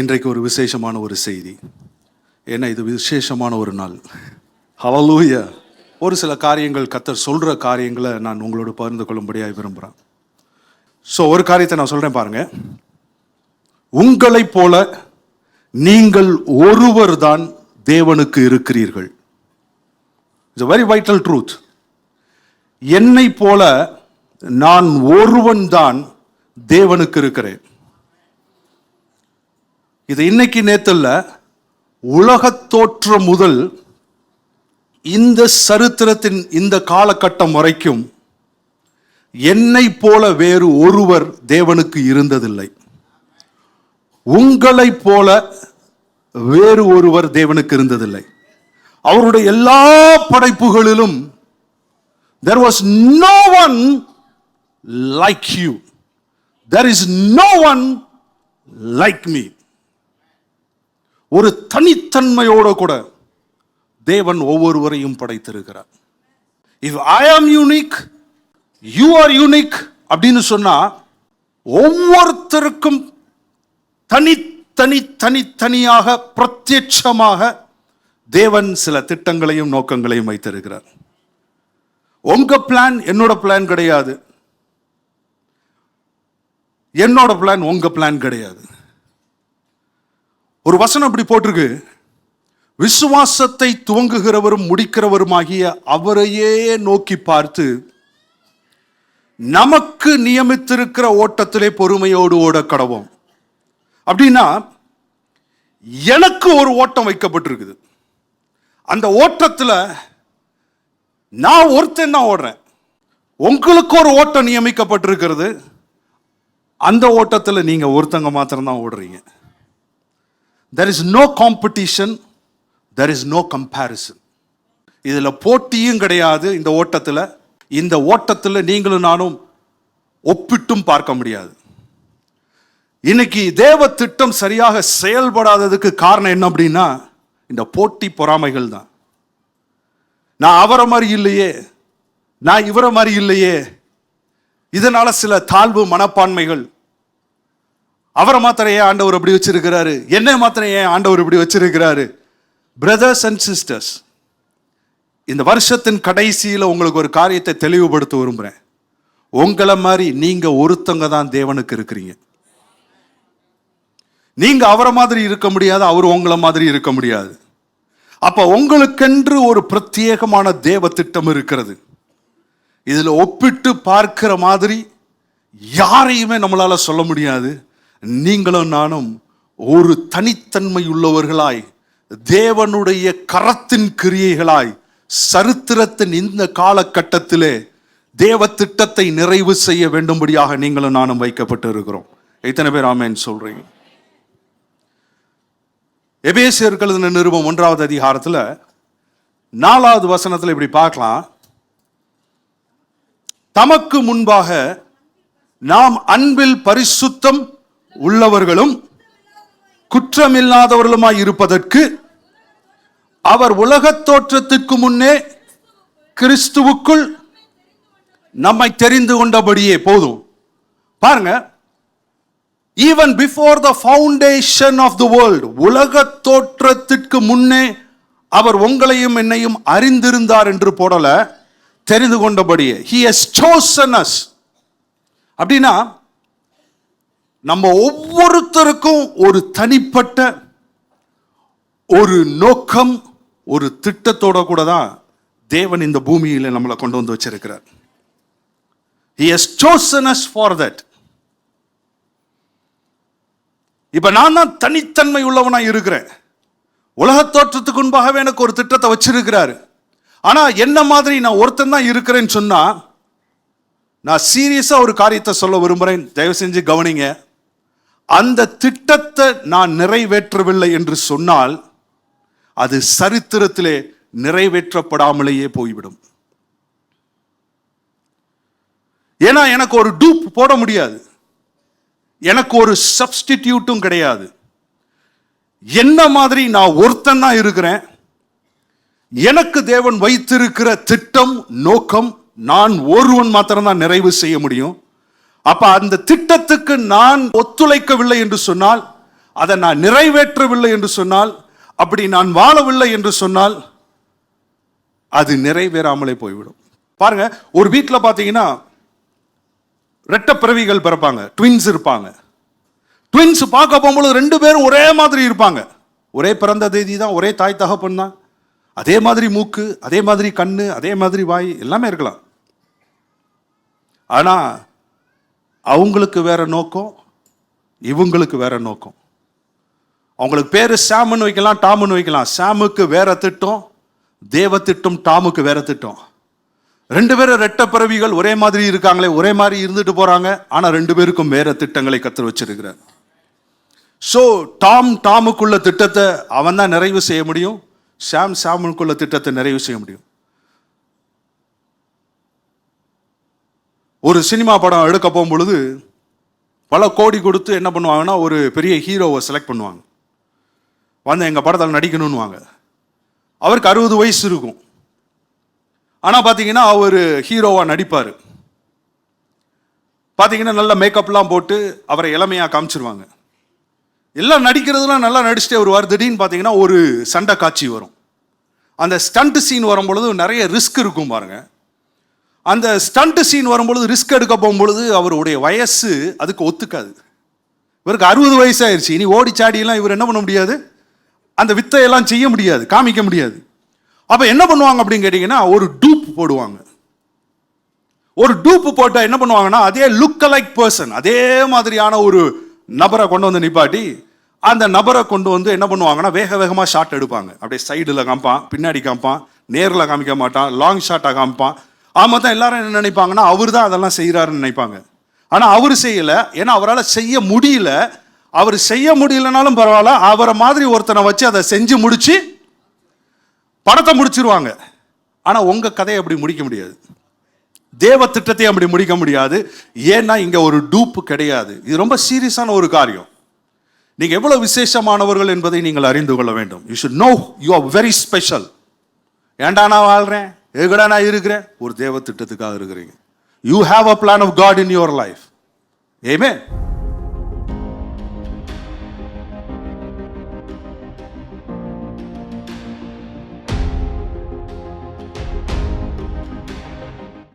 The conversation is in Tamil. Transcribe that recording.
இன்றைக்கு ஒரு விசேஷமான ஒரு செய்தி. ஏன்னா இது விசேஷமான ஒரு நாள். ஹலலூய ஒரு சில காரியங்கள் கத்தர் சொல்கிற காரியங்களை நான் உங்களோட பகிர்ந்து கொள்ளும்படியாக விரும்புகிறேன் ஸோ ஒரு காரியத்தை நான் சொல்கிறேன் பாருங்க. உங்களைப் போல நீங்கள் ஒருவர் தான் தேவனுக்கு இருக்கிறீர்கள். இட்ஸ் வெரி வைட்டல் ட்ரூத் என்னை போல நான் ஒருவன் தான் தேவனுக்கு இருக்கிறேன். இது இன்னைக்கு நேத்தல்ல உலகத் தோற்றம் முதல் இந்த சரித்திரத்தின் இந்த காலகட்டம் வரைக்கும் என்னை போல வேறு ஒருவர் தேவனுக்கு இருந்ததில்லை. உங்களை போல வேறு ஒருவர் தேவனுக்கு இருந்ததில்லை. அவருடைய எல்லா படைப்புகளிலும் there was no one like you there is no one like me ஒரு தனித்தன்மையோடு கூட தேவன் ஒவ்வொருவரையும் படைத்திருக்கிறார். இஃப் ஐ ஆம் யூனிக் யூ ஆர் யூனிக் அப்படின்னு சொன்னால் ஒவ்வொருத்தருக்கும் தனித்தனி தனித்தனியாக பிரத்யட்சமாக தேவன் சில திட்டங்களையும் நோக்கங்களையும் வைத்திருக்கிறார். உங்க பிளான் என்னோட பிளான் கிடையாது. என்னோட பிளான் உங்க பிளான் கிடையாது. ஒரு வசனம் இப்படி போட்டிருக்கு. விசுவாசத்தை துவங்குகிறவரும் முடிக்கிறவருமாகிய அவரையே நோக்கி பார்த்து நமக்கு நியமித்திருக்கிற ஓட்டத்திலே பொறுமையோடு ஓட கடவோம். அப்படின்னா எனக்கு ஒரு ஓட்டம் வைக்கப்பட்டிருக்குது. அந்த ஓட்டத்தில் நான் ஒருத்தன் தான் ஓடுறேன். உங்களுக்கு ஒரு ஓட்டம் நியமிக்கப்பட்டிருக்கிறது. அந்த ஓட்டத்தில் நீங்கள் ஒருத்தங்க மாத்திரம்தான் ஓடுறீங்க. There is no competition there is no comparison இதில் போட்டியும் கிடையாது இந்த ஓட்டத்தில். இந்த ஓட்டத்தில் நீங்களும் நானும் ஒப்பிட்டும் பார்க்க முடியாது. இன்னைக்கு தேவ திட்டம் சரியாக செயல்படாததுக்கு காரணம் என்ன அப்படின்னா இந்த போட்டி பொறாமைகள் தான். நான் அவரை மாதிரி இல்லையே நான் இவரை மாதிரி இல்லையே. இதனால சில தாழ்வு மனப்பான்மைகள் அவரை மாத்திரம் ஏன் ஆண்டவர் இப்படி வச்சிருக்கிறாரு? என்னை மாத்திரம் ஏன் ஆண்டவர் இப்படி வச்சிருக்கிறாரு? பிரதர்ஸ் அண்ட் சிஸ்டர்ஸ் இந்த வருஷத்தின் கடைசியில் உங்களுக்கு ஒரு காரியத்தை தெளிவுபடுத்த விரும்புகிறேன் உங்களை மாதிரி நீங்க ஒருத்தங்க தான் தேவனுக்கு இருக்கிறீங்க. நீங்க அவரை மாதிரி இருக்க முடியாது அவர் உங்களை மாதிரி இருக்க முடியாது. அப்ப உங்களுக்கென்று ஒரு பிரத்யேகமான தேவ திட்டம் இருக்கிறது. இதில் ஒப்பிட்டு பார்க்கிற மாதிரி யாரையுமே நம்மளால சொல்ல முடியாது. நீங்களும் நானும் ஒரு தனித்தன்மை உள்ளவர்களாய் தேவனுடைய கரத்தின் கிரியைகளாய் சரித்திரத்தின் இந்த காலகட்டத்திலே தேவ திட்டத்தை நிறைவு செய்ய வேண்டும்படியாக நீங்களும் நானும் வைக்கப்பட்டு இருக்கிறோம் எத்தனை பேர் ஆமேன்னு சொல்றீங்க? எபேசியர்கள் நிருபம் ஒன்றாவது அதிகாரத்தில் நாலாவது வசனத்தில் இப்படி பார்க்கலாம். தமக்கு முன்பாக நாம் அன்பில் பரிசுத்தம் உள்ளவர்களும் குற்றமில்லாதவர்களுமாய் இருப்பதற்கு அவர் உலகத் தோற்றத்துக்கு முன்னே கிறிஸ்துவுக்குள் நம்மை தெரிந்து கொண்டபடியே போதும். பாருங்க. Even before the foundation of the world உலக தோற்றத்திற்கு முன்னே அவர் உங்களையும் என்னையும் அறிந்திருந்தார் என்று போடல தெரிந்து கொண்டபடியே. ஹி ஹஸ் சோசன் அஸ் அப்படின்னா நம்ம ஒவ்வொருத்தருக்கும் ஒரு தனிப்பட்ட ஒரு நோக்கம் ஒரு திட்டத்தோட கூட தான் தேவன் இந்த பூமியில் நம்மளை கொண்டு வந்து வச்சிருக்கிறார். He chosen us for that இப்ப நான் தான் தனித்தன்மை உள்ளவனா இருக்கிறேன். உலகத் தோற்றத்துக்கு முன்பாகவே எனக்கு ஒரு திட்டத்தை வச்சிருக்கிறாரு. ஆனா என்ன மாதிரி நான் ஒருத்தன் தான் இருக்கிறேன்னு சொன்னா நான் சீரியஸா ஒரு காரியத்தை சொல்ல விரும்புறேன். தயவு செஞ்சு கவனிங்க. அந்த திட்டத்தை நான் நிறைவேற்றவில்லை என்று சொன்னால் அது சரித்திரத்திலே நிறைவேற்றப்படாமலேயே போய்விடும். ஏன்னா எனக்கு ஒரு டூப் போட முடியாது. எனக்கு ஒரு சப்ஸ்டிடியூட்டும் கிடையாது. என்ன மாதிரி நான் ஒருத்தன் தான் இருக்கிறேன்? எனக்கு தேவன் வைத்திருக்கிற திட்டம் நோக்கம் நான் ஒருவன் மாத்திரம்தான் நிறைவு செய்ய முடியும். அப்ப அந்த திட்டத்துக்கு நான் ஒத்துழைக்கவில்லை என்று சொன்னால் அதை நான் நிறைவேற்றவில்லை என்று சொன்னால் அப்படி நான் வாழவில்லை என்று சொன்னால் அது நிறைவேறாமலே போய்விடும். பாருங்க ஒரு வீட்டில் பார்த்தீங்கன்னா ரெட்ட பிறவிகள் பிறப்பாங்க ட்வின்ஸ் இருப்பாங்க. ட்வின்ஸ் பார்க்க போகும்போது ரெண்டு பேரும் ஒரே மாதிரி இருப்பாங்க. ஒரே பிறந்த தேதி தான் ஒரே தாய் தகப்பன் தான். அதே மாதிரி மூக்கு அதே மாதிரி கண்ணு அதே மாதிரி வாய் எல்லாமே இருக்கலாம். ஆனால் அவங்களுக்கு வேற நோக்கம் இவங்களுக்கு வேற நோக்கம். அவங்களுக்கு பேர் சாமுன்னு வைக்கலாம் டாமுன்னு வைக்கலாம். சாமுக்கு வேற திட்டம் தேவ திட்டம் டாமுக்கு வேற திட்டம். ரெண்டு பேரும் ரெட்ட பிறவிகள் ஒரே மாதிரி இருக்காங்களே ஒரே மாதிரி இருந்துட்டு போறாங்க. ஆனா ரெண்டு பேருக்கும் வேற திட்டங்களை கத்து வச்சிருக்கிறார். ஸோ டாம் டாமுக்குள்ள திட்டத்தை அவன் தான் நிறைவு செய்ய முடியும். சாம் சாமுக்குள்ள திட்டத்தை நிறைவு செய்ய முடியும். ஒரு சினிமா படம் எடுக்க போகும்பொழுது பல கோடி கொடுத்து என்ன பண்ணுவாங்கன்னா ஒரு பெரிய ஹீரோவை செலக்ட் பண்ணுவாங்க. வந்து எங்கள் படத்தில் நடிக்கணும்னுவாங்க. அவருக்கு அறுபது வயசு இருக்கும். ஆனால் பார்த்தீங்கன்னா அவர் ஹீரோவாக நடிப்பார். பார்த்தீங்கன்னா நல்ல மேக்கப்லாம் போட்டு அவரை இளமையாக காமிச்சிருவாங்க. எல்லாம் நடிக்கிறதுலாம் நல்லா நடிச்சுட்டே வருவார். திடீர்னு பார்த்தீங்கன்னா ஒரு சண்டை காட்சி வரும். அந்த ஸ்டண்ட் சீன் வரும்பொழுது நிறைய ரிஸ்க் இருக்கும் பாருங்கள் அந்த ஸ்டண்ட் சீன் வரும்பொழுது ரிஸ்க் எடுக்க போகும்பொழுது அவருடைய வயசு அதுக்கு ஒத்துக்காது. இவருக்கு அறுபது வயசு இனி ஓடி சாடியெல்லாம் இவர் என்ன பண்ண முடியாது? அந்த வித்தையெல்லாம் செய்ய முடியாது காமிக்க முடியாது. அப்போ என்ன பண்ணுவாங்க அப்படின்னு கேட்டிங்கன்னா ஒரு டூப் போடுவாங்க. ஒரு டூப் போட்டால் என்ன பண்ணுவாங்கன்னா அதே லுக் லைக் பர்சன் அதே மாதிரியான ஒரு நபரை கொண்டு வந்து நிப்பாட்டி அந்த நபரை கொண்டு வந்து என்ன பண்ணுவாங்கன்னா வேக வேகமாக ஷாட் எடுப்பாங்க. அப்படியே சைடில் காமிப்பான் பின்னாடி காமிப்பான் நேரில் காமிக்க மாட்டான் லாங் ஷாட்டாக காமிப்பான். ஆமாம் தான் எல்லாரும் என்ன நினைப்பாங்கன்னா அவர் தான் அதெல்லாம் செய்கிறாருன்னு நினைப்பாங்க. ஆனால் அவர் செய்யலை. ஏன்னா அவரால் செய்ய முடியல. அவர் செய்ய முடியலனாலும் பரவாயில்ல. அவரை மாதிரி ஒருத்தனை வச்சு அதை செஞ்சு முடித்து படத்தை முடிச்சிருவாங்க. ஆனால் உங்கள் கதையை அப்படி முடிக்க முடியாது. தேவ திட்டத்தை அப்படி முடிக்க முடியாது. ஏன்னா இங்கே ஒரு டூப் கிடையாது. இது ரொம்ப சீரியஸான ஒரு காரியம். நீங்கள் எவ்வளோ விசேஷமானவர்கள் என்பதை நீங்கள் அறிந்து கொள்ள வேண்டும். You should know you are very special ஏன்டா நான் வாழ்கிறேன் எங்கடா நான் இருக்கிறேன்? ஒரு தேவ திட்டத்துக்காக இருக்கிறீங்க. You have a plan of God in your life ஏமே